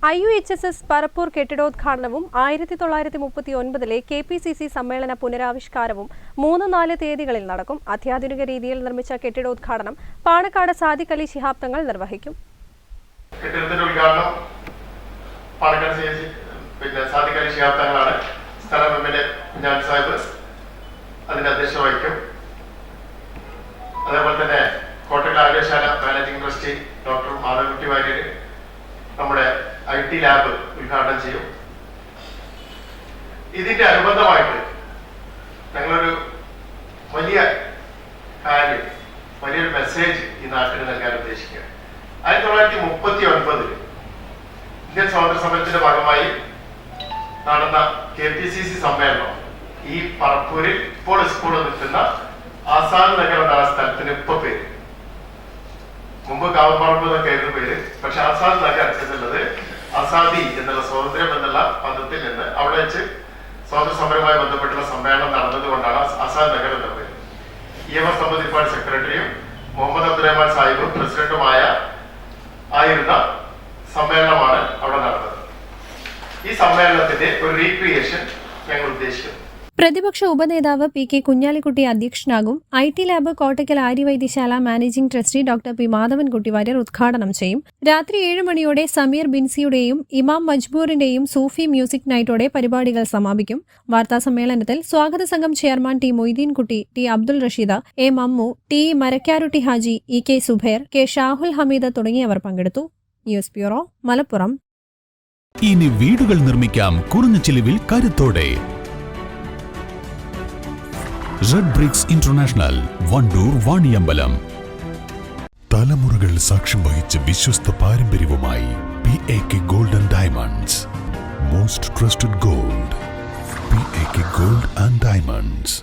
I U H S S Parappur കെട്ടിടോദ്ഘാടനവും ആയിരത്തി തൊള്ളായിരത്തി മുപ്പത്തി ഒൻപതിലെ കെ പി സി സി സമ്മേളന പുനരാവിഷ്കാരവും മൂന്ന് നാല് തീയതികളിൽ നടക്കും. അത്യാധുനിക രീതിയിൽ നിർമ്മിച്ച കെട്ടിടോദ്ഘാടനം പാണക്കാട് സാദിഖ് അലി ശിഹാബ് തങ്ങൾ നിർവഹിക്കും അതേപോലെ തന്നെ Kottayam Aryasala managing trustee doctor Madhavakutty Warrier നമ്മുടെ ഐ ടി ലാബ് ഉദ്ഘാടനം ചെയ്യും. ഇതിന്റെ അനുബന്ധമായിട്ട് ഞങ്ങളൊരു വലിയ കാര്യം വലിയൊരു മെസ്സേജ് ഈ നാട്ടിന് നൽകാൻ ഉദ്ദേശിക്കുക. ആയിരത്തി തൊള്ളായിരത്തി മുപ്പത്തി ഒൻപതിൽ ഇന്ത്യൻ സ്വാതന്ത്ര്യ സമരത്തിന്റെ ഭാഗമായി നടന്ന കെ പി സി സി സമ്മേളനം ഈ പറപ്പൂരിൽ ഇപ്പോൾ സ്കൂൾ നിൽക്കുന്ന ആസാദ് നഗർ എന്ന സ്ഥലത്തിന് ഇപ്പൊ പേര്. മുമ്പ് കാവപ്പറമ്പ് എന്നൊക്കെ ആയിരുന്നു പേര്. പക്ഷെ ആസാദ് നഗർ എന്നുള്ളത് ആസാദി എന്നുള്ള സ്വാതന്ത്ര്യം എന്നുള്ള പദത്തിൽ നിന്ന് അവിടെ വെച്ച് സ്വാതന്ത്ര്യ സമരവുമായി ബന്ധപ്പെട്ടുള്ള സമ്മേളനം നടന്നത് കൊണ്ടാണ് അസാദ് നഗർ എന്ന പേര് എം എസ് സമ്മതിപ്പാട് സെക്രട്ടറിയും മുഹമ്മദ് അബ്ദുറഹ്മാൻ സാഹിബും പ്രസിഡന്റുമായ ആയിരുന്ന സമ്മേളനമാണ് അവിടെ നടന്നത്. ഈ സമ്മേളനത്തിന്റെ ഒരു റീക്രിയേഷൻ ഞങ്ങൾ ഉദ്ദേശിക്കുന്നു. പ്രതിപക്ഷ ഉപനേതാവ് P K Kunhalikutty അധ്യക്ഷനാകും. I T lab Kottakkal Aryavaidyasala managing trustee doctor P Madhavankutty Warrier ഉദ്ഘാടനം ചെയ്യും. രാത്രി ഏഴ് മണിയോടെ സമീർ ബിൻസിയുടെയും ഇമാം മജ്ബൂറിന്റെയും സൂഫി മ്യൂസിക് നൈറ്റോടെ പരിപാടികൾ സമാപിക്കും. വാർത്താ സമ്മേളനത്തിൽ സ്വാഗത സംഘം chairman T Moideenkutty T Abdul Rasheeda A Mammu T Marakkarutty Haji E K Zubair K Shahul Hameed തുടങ്ങിയവർ പങ്കെടുത്തു. News bureau Malappuram. ഇനി വീടുകൾ നിർമ്മിക്കാം. കുറഞ്ഞ ചിലവിൽ കരുത്തോടെ. Red bricks international Wandoor Vaniyambalam തലമുറകൾ സാക്ഷ്യം വഹിച്ച വിശ്വസ്ത പാരമ്പര്യവുമായി P A K golden diamonds most trusted gold P A K gold and diamonds